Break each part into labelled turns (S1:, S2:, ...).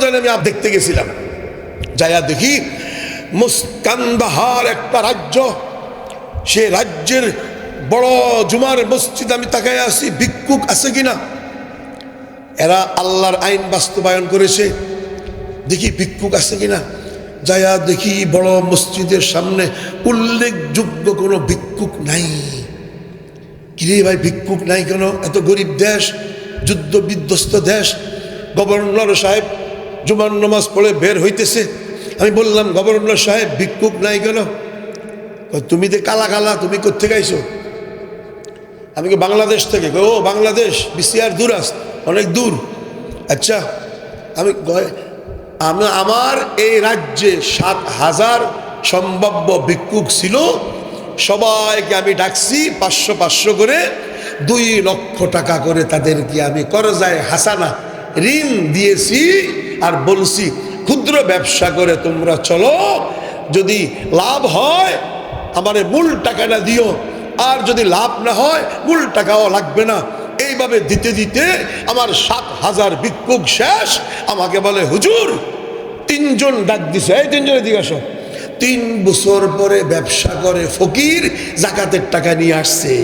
S1: রমজানে আমি আপ দেখতে গেছিলাম। যাইয়া দেখি মুস্কান্দাহার একটা রাজ্য, সে রাজ্যের বড় জুমার মসজিদ আমি তাকায় আসি ভিক্ষুক আছে কিনা? এরা আল্লাহর আইন বাস্তবায়ন করেছে। দেখি ভিক্ষুক আছে কিনা? যায়া দেখি বড় মসজিদের সামনে উল্লেখযোগ্য কোনো ভিক্ষুক নাই। কিরে ভাই, ভিক্ষুক নাই কেন? এত গরিব দেশ যুদ্ধ বিধ্বস্ত দেশ। গভর্নর সাহেব জুমার নামাজ পড়ে বের হইতেছে। আমি বললাম, গভর্নর সাহেব, ভিক্ষুক নাই কেন? তুমি যে কালা কালা তুমি কোথেকে আইছো? আমি কি বাংলাদেশ থেকে। ও, বাংলাদেশ, বিসিআর দূর আস অনেক দূর। আচ্ছা। আমি আমি, আমার এই রাজ্যে সাত হাজার সম্ভাব্য ভিক্ষুক ছিল। সবাইকে আমি ডাকছি পাঁচশো পাঁচশো করে। দুই লক্ষ টাকা করে তাদেরকে আমি করজায় হাসানা ঋণ দিয়েছি। আর বলছি, ক্ষুদ্র ব্যবসা করে তোমরা চলো, যদি লাভ হয়, আমার মূল টাকাটা দিও, আর যদি লাভ না হয়, মূল টাকাও লাগবে না। এইভাবে দিতে দিতে আমার সাত হাজার ভিক্ষুক শেষ। আমাকে বলে, হুজুর, তিনজন ডাক দিছে। এই তিনজনের দিকে আসো। তিন বছর পরে ব্যবসা করে ফকির জাকাতের টাকা নিয়ে আসছে।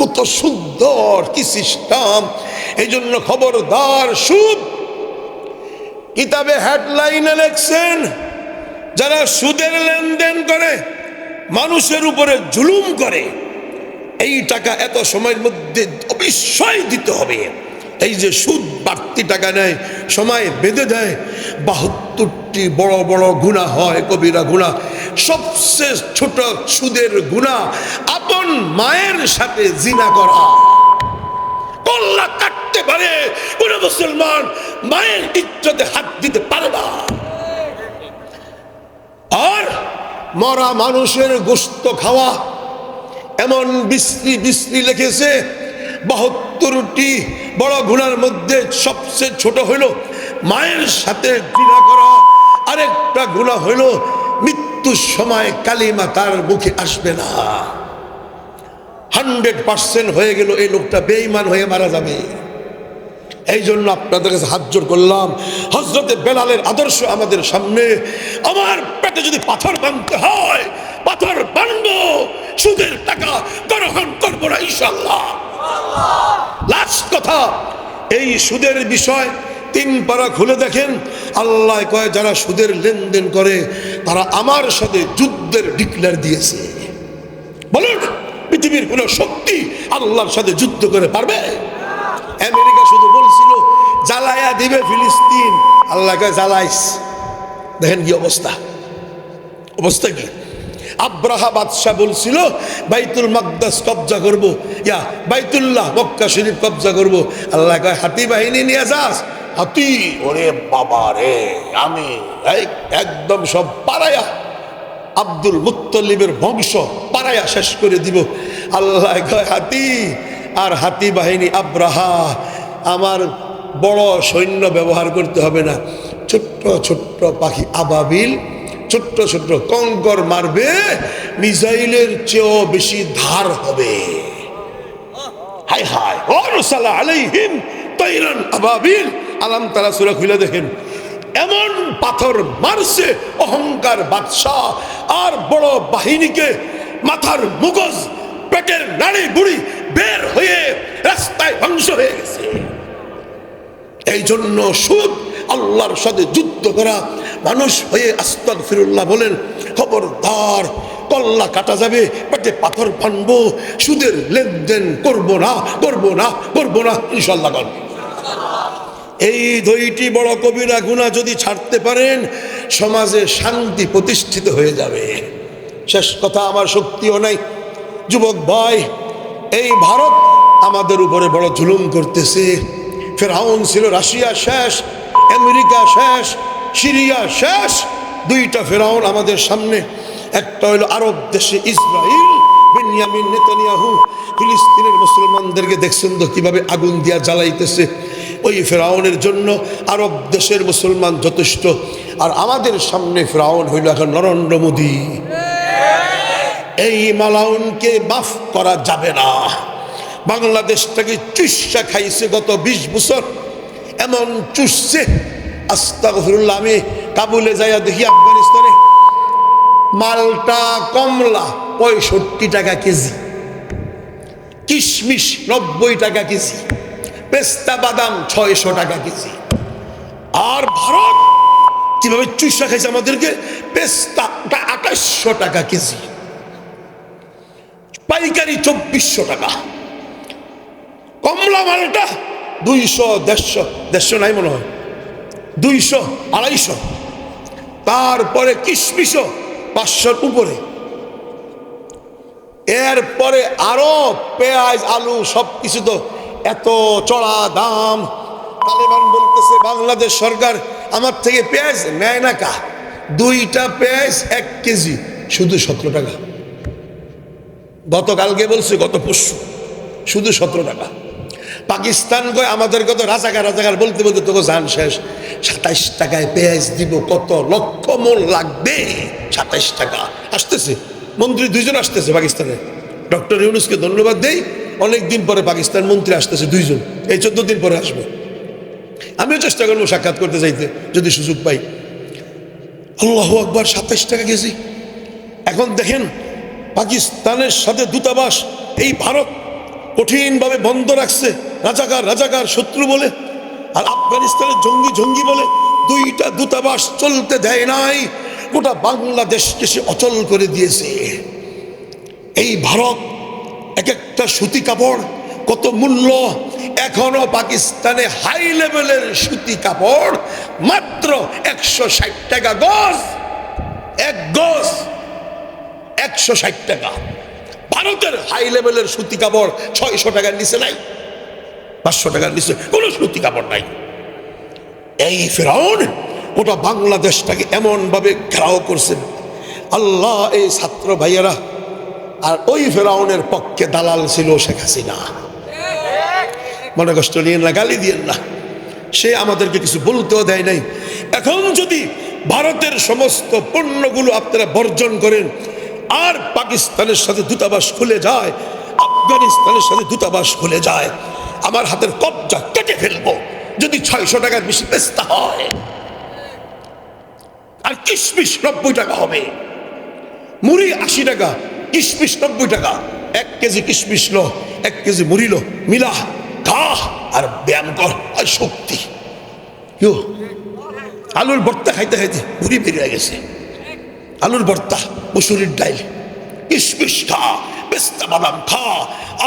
S1: কত সুন্দর কি সিস্টেম এই জন্য খবরদার সুদ। কিতাবে হেডলাইনে লেখছেন, যারা সুদের লেনদেন করে, মানুষের উপরে জুলুম করে, এই টাকা এত সময়ের মধ্যে অবশ্যই দিতে হবে। এই যে সুদ বাড়তি টাকা নেয়, সময় বেঁধে দেয়, বাহাত্তরটি বড় বড় গুণা হয়, কবিরা গুণা। সবচেয়ে ছোট সুদের গুণা, আপন মায়ের সাথে জিনা করা। কল্লা কাটতে পারে। কোন মুসলমান মায়ের ইজ্জতে হাত দিতে পারে না। আর মরা মানুষের গোস্ত খাওয়া এমন বিশ্রী বিশ্রী লিখেছে বাহাত্তরটি বড় গুণার মধ্যে সবচেয়ে ছোট হইল মায়ের সাথে ঘৃণা করা, আরেকটা গুণা হইল মৃত্যুর সময় কালিমা তার মুখে আসবে না। হান্ড্রেড পার্সেন্ট হয়ে গেল এই লোকটা, বেঈমান হয়ে মারা যাবে। এই জন্য আপনাদের কাছে হাত জোর করলাম। হজরতে বেলালের আদর্শ আমাদের সামনে। আমার পেটে যদি পাথর বানতে হয়, পাথর বানবো। সুদের টাকা গ্রহণ করব না ইনশাল্লাহ লাস্ট কথা, এই সুদের বিষয় তিন পারা খুলে দেখেন। আল্লাহ কয়, যারা সুদের লেনদেন করে, তারা আমার সাথে যুদ্ধের ডিক্লেয়ার দিয়েছে। বলুন, পৃথিবীর কোন শক্তি আল্লাহর সাথে যুদ্ধ করে পারবে? আমেরিকা শুধু বলছিল, জ্বালায়া দিবে ফিলিস্তিন। আল্লাহকে জ্বালাইস। দেখেন কি অবস্থা। অবস্থা কি? আব্রাহা বাদশাহ বলছিল, বাইতুল মাকদাস কবজা করব। ইয়া, বাইতুল্লাহ, মক্কা শরীফ কবজা করব। আল্লাহ কয়, হাতি বাহিনী নিয়ে যাস? হাতি? ওরে বাবা রে, আমি একদম সব পারায়া, আব্দুল মুত্তলিবের বংশ পারায়া শেষ করে দিব। আল্লাহ কয়, হাতি আর হাতি বাহিনী, আব্রাহা, আমার বড় সৈন্য ব্যবহার করতে হবে না। ছোট্ট ছোট্ট পাখি আবাবিল, ছোট্ট ছোট্ট কঙ্কর মারবে, মিসাইলের চেয়েও বেশি ধার হবে। হাই হাই আবাবিল। সুরা খুলে দেখেন। এমন পাথর মারছে অহংকার বাদশাহ আর বড় বাহিনীকে মাথার মুগজ পেটের নাড়ি বুড়ি বের হয়ে রাস্তায় ধ্বংস হয়ে গেছে। এই জন্য সুদ, আল্লাহর সাথে যুদ্ধ করা, মানুষ হয়ে আস্তাদ ফিরুল্লাহ বলেন, খবরদার, কল্লা কাটা যাবে, পেটে পাথর বানবো সুদের লেনদেন করব না করব না করব না, ইনশাল্লাহ কর এই দুইটি বড় কবিরা গুণা যদি ছাড়তে পারেন, সমাজে শান্তি প্রতিষ্ঠিত হয়ে যাবে। শেষ কথা, আমার শক্তিও নাই। যুবক ভাই, এই ভারত আমাদের উপরে বড় জুলুম করতেছে। ফেরাউন ছিল রাশিয়া শেষ, আমেরিকা শেষ, সিরিয়া শেষ। দুইটা ফেরাউন আমাদের সামনে, একটা হলো আরব দেশে ইসরায়েল বেনিয়ামিন নেতানিয়াহু। ফিলিস্তিনের মুসলমানদেরকে দেখছেন তো কীভাবে আগুন দিয়া জ্বালাইতেছে। ওই ফেরাউনের জন্য আরব দেশের মুসলমান যথেষ্ট। আর আমাদের সামনে ফেরাউন হইল এখন নরেন্দ্র মোদী। এই মালাউনকে মাফ করা যাবে না। বাংলাদেশটাকে চুষা খাইছে গত বিশ বছর। এমন চুষছে, আস্তাগফিরুল্লাহ, আমি কাবুলে যাইয়া দেখি আফগানিস্তানে। মালটা কমলা, পঁয়ষট্টি টাকা কেজি। কিশমিশ নব্বই টাকা কেজি। পেস্তা বাদাম ছয়শো টাকা কেজি। আর ভারত, কীভাবে চুষা খাইছে আমাদেরকে? পেস্তা আঠাশশো টাকা কেজি। পাইকারি চব্বিশশো টাকা। কমলা মালটা দুইশো, দেড়শো দেড়শো নাই মনে হয়। দুইশো, আড়াইশো। তারপরে কিশমিশও পাঁচশোর উপরে। এরপরে আরও পেঁয়াজ, আলু সব কিছু তো এত চড়া দাম। তালেবান বলতেছে, বাংলাদেশ সরকার আমার থেকে পেঁয়াজ নেয় না কা? দুইটা পেঁয়াজ এক কেজি, শুধু সতেরো টাকা। গতকালকে বলছে, গত পরশু, শুধু সতেরো টাকা। পাকিস্তান কয়, আমাদের কত রাজাকার রাজাকার বলতে বলতে তোকে জান শেষ। সাতাইশ টাকায় পেঁয়াজ দিব, কত লক্ষ মন লাগবে? সাতাইশ টাকা। আসতেছে। মন্ত্রী দুইজন আসতেছে পাকিস্তানে। ডক্টর ইউনুসকে ধন্যবাদ দেই। অনেক দিন পরে পাকিস্তান মন্ত্রী আসতেছে দুইজন। এই চোদ্দ দিন পরে আসবে। আমিও চেষ্টা করব সাক্ষাৎ করতে চাইতে যদি সুযোগ পাই। আল্লাহ আকবার, সাতাইশ টাকা কেজি। এখন দেখেন পাকিস্তানের সাথে দূতাবাস, এই ভারত কঠিনভাবে বন্ধ রাখছে। রাজাকার রাজাকার শত্রু বলে, আর আফগানিস্তানের জঙ্গি জঙ্গি বলে, দুইটা দূতাবাস চলতে দেয় নাই। গোটা বাংলাদেশকে সে অচল করে দিয়েছে। এই ভারত এক একটা সুতি কাপড়, কত মূল্য, এখনও পাকিস্তানে হাই লেভেলের সুতি কাপড়, মাত্র একশো ষাট টাকা গজ, এক গজ। একশো ষাট টাকা। ভারতের হাই লেভেলের সুতি কাপড় ছয়শো টাকার নিচে নাই, পাঁচশো টাকার নিচে কোনো সুতি কাপড় নাই। এই ফেরাউন ওটা বাংলাদেশটাকে এমনভাবে ঘেরাও করছেন আল্লাহ এই ছাত্র ভাইয়েরা, আর ওই ফেরাউনের পক্ষে দালাল ছিল শেখ হাসিনা। মনে কষ্ট নিয়েন না, গালি দিয়েন না। সে আমাদেরকে কিছু বলতেও দেয় নাই। এখন যদি ভারতের সমস্ত পণ্যগুলো আপনারা বর্জন করেন আর পাকিস্তানের সাথে দূতাবাস খুলে যায়, আফগানিস্তানের সাথে দূতাবাস খুলে যায়, আমার হাতের কবজা কেটে ফেলব, যদি ছয়শো টাকার বেশি পেস্তা হয়। আর কিশমিশ নব্বই টাকা হবে। মুড়ি আশি টাকা, কিশমিশ নব্বই টাকা। এক কেজি কিশমিশ লো, এক কেজি মুড়ি লো মিলা খা আর ব্যায়াম কর, আর শক্তি। আলুর ভর্তা খাইতে খাইতে মুড়ি বেরিয়ে গেছে। আলুর ভর্তা, মুসুরির ডাইল কিশমিশ খা, পেস্তা বাদাম খা,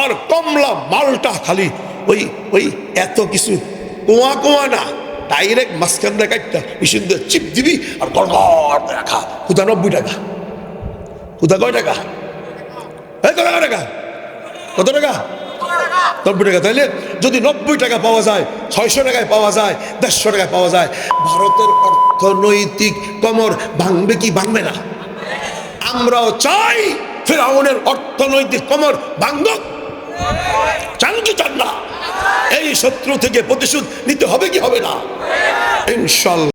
S1: আর কমলা মালটা খালি ওই ওই এত কিছু কোয়া কোয়া না, ডাইরেক্ট মাঝখান দিয়ে কাটটা, মেশিন দিয়ে চিপ দিবি আর গড় করে খা। হুদা নব্বই টাকা। হুদা কয় টাকা? কত টাকা? কত টাকা? নব্বই টাকা তাইলে যদি নব্বই টাকা পাওয়া যায়, ছয়শো টাকায় পাওয়া যায়, দেড়শো টাকায় পাওয়া যায়, ভারতের অর্থনৈতিক কমর ভাঙবে কি ভাঙবে না? আমরাও চাই ফেরাউনের অর্থনৈতিক কমর ভাঙব চান চান না? এই শত্রু থেকে প্রতিশোধ নিতে হবে কি হবে না? ইনশাল্লাহ।